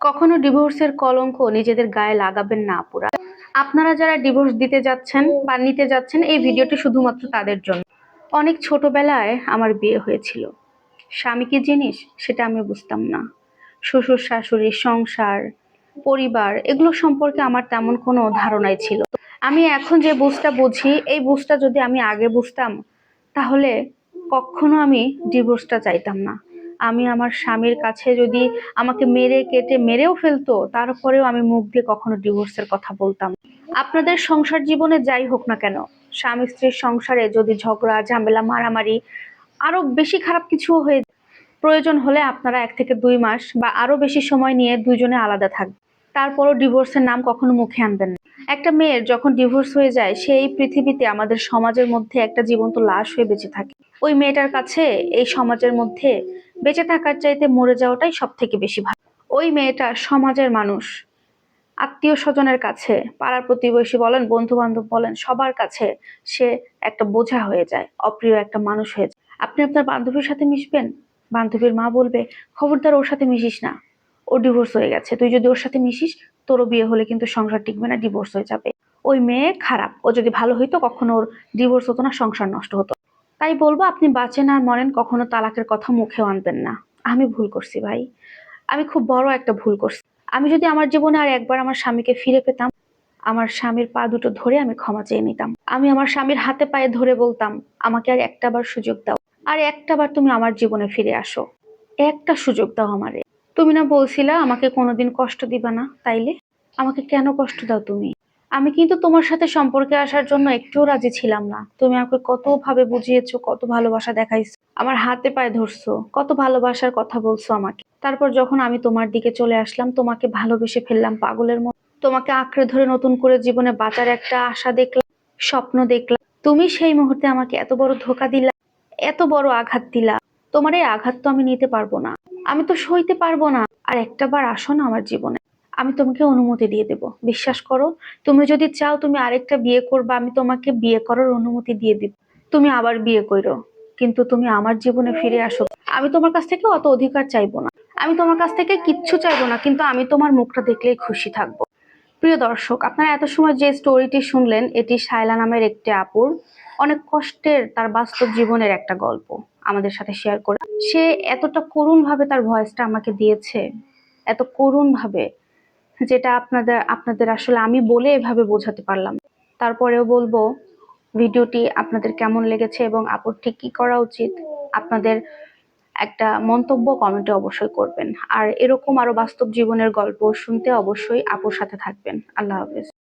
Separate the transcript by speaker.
Speaker 1: কখনো ডিভোর্সের কলঙ্ক নিজেদের গায়ে লাগাবেন না আপুরা। আপনারা যারা ডিভোর্স দিতে যাচ্ছেন বা নিতে যাচ্ছেন, এই ভিডিওটি শুধুমাত্র তাদের জন্য। অনেক ছোটবেলায় আমার বিয়ে হয়েছিল। স্বামী কি জিনিস? সেটা আমি বুঝতাম না। শ্বশুর, শাশুড়ি, সংসার, পরিবার, এগুলো সম্পর্কে আমার তেমন কোনো ধারণাই ছিল আমি এখন যে বুঝটা বুঝি, এই বুঝটা যদি আমি আগে বুঝতাম, তাহলে কখনো আমি ডিভোর্সটা চাইতাম না। আমি আমার স্বামীর কাছে যদি আমাকে মেরে, কেটে মেরেও ফেলতো, তারপরেও আমি মুখ দিয়ে কখনো ডিভোর্সের কথা বলতাম আপনাদের সংসার জীবনে যাই হোক না কেন, স্বামী স্ত্রীর সংসারে যদি ঝগড়া, ঝামেলা, মারামারি আরও বেশি খারাপ কিছু হয়ে প্রয়োজন হলে আপনারা এক থেকে দুই মাস বা আরও বেশি সময় নিয়ে দুজনে আলাদা থাকবে তারপরও ডিভোর্সের নাম কখনো মুখে আনবেন না। একটা মেয়ের যখন ডিভোর্স হয়ে যায় সে এই পৃথিবীতে আমাদের সমাজের মধ্যে একটা জীবন্ত লাশ হয়ে বেঁচে থাকে। ওই মেয়েটার কাছে, এই সমাজের মধ্যে বেঁচে থাকার চাইতে মরে যাওয়াটাই সব থেকে বেশি ভালো। ওই মেয়েটা সমাজের মানুষ আত্মীয় স্বজনের কাছে, পাড়ার প্রতিবেশী বলেন বন্ধু বান্ধব বলেন, সবার কাছে সে একটা বোঝা হয়ে যায়, অপ্রিয় একটা মানুষ হয়ে যায়। আপনি আপনার বান্ধবীর সাথে মিশবেন? বান্ধবীর মা বলবে, খবরদার, ওর সাথে মিশিস না। ও ডিভোর্স হয়ে গেছে। তুই যদি ওর সাথে মিশিস, তোরও বিয়ে হলে কিন্তু সংসার টিকবে না ডিভোর্স হয়ে যাবে। ওই মেয়ে খারাপ। ও যদি ভালো হইতো, কখনো ওর ডিভোর্স হতো না, সংসার নষ্ট হতো। তাই বলব, আপনি বাঁচেন আর মরেন, কখনো তালাকের কথা মুখেও আনবেন না। আমি ভুল করছি ভাই। আমি খুব বড় একটা ভুল করছি। আমি যদি আমার জীবনে আর একবার আমার স্বামীকে ফিরে পেতাম, আমার স্বামীর পা দুটো ধরে আমি ক্ষমা চেয়ে নিতাম। আমি আমার স্বামীর হাতে পায়ে ধরে বলতাম, আমাকে আর একটা বার সুযোগ দাও। আর একটা বার তুমি আমার জীবনে ফিরে আসো। একটা সুযোগ দাও আমারে। তুমি না বলছিলা আমাকে কোনোদিন কষ্ট দিবা না, তাইলে? আমাকে কেন কষ্ট দাও তুমি? আমি কিন্তু তোমার সাথে সম্পর্কে আসার জন্য একটুও রাজি ছিলাম না। তুমি আমাকে কত ভাবে বুঝিয়েছো, কত ভালোবাসা দেখাইছো, আমার হাতে পায়ে ধরছো, কত ভালোবাসার কথা বলছো আমাকে। তারপর যখন আমি তোমার দিকে চলে আসলাম, তোমাকে ভালোবেসে ফেললাম পাগলের মতো। তোমাকে আঁকড়ে ধরে নতুন করে জীবনে বাঁচার একটা আশা দেখলাম, স্বপ্ন দেখলাম। তুমি সেই মুহূর্তে আমাকে এত বড় ধোকা দিলা, এত বড় আঘাত দিলা। তোমার এই আঘাত তো আমি নিতে পারব না। আমি তো সইতে পারব না। আর একটা বার আসো না আমার জীবনে। আমি তোমাকে অনুমতি দিয়ে দেব। বিশ্বাস করো, তুমি যদি চাও তুমি আরেকটা বিয়ে করবা, আমি তোমাকে বিয়ে করার অনুমতি দিয়ে দিব। তুমি আবার বিয়ে করো কিন্তু তুমি আমার জীবনে ফিরে আসো। আমি তোমার কাছ থেকে অত অধিকার চাইব না। আমি তোমার কাছ থেকে কিচ্ছু চাইব না, কিন্তু আমি তোমার মুখটা দেখলেই খুশি থাকব। প্রিয় দর্শক, আপনারা এত সময় যে স্টোরিটি শুনলেন, এটি শায়লা নামের একটি আপুর। অনেক কষ্টের তার বাস্তব জীবনের একটা গল্প আমাদের সাথে শেয়ার করে। সে এতটা করুণ ভাবে তার ভয়েসটা আমাকে দিয়েছে, এত করুণ ভাবে যেটা আপনাদের আপনাদের আসলে আমি বলে এভাবে বোঝাতে পারলাম। তারপরেও বলব, ভিডিওটি আপনাদের কেমন লেগেছে এবং আপুর ঠিক কি করা উচিত, আপনাদের একটা মন্তব্য কমেন্টে অবশ্যই করবেন। আর এরকম আরও বাস্তব জীবনের গল্প শুনতে অবশ্যই আপুর সাথে থাকবেন। আল্লাহ হাফেজ।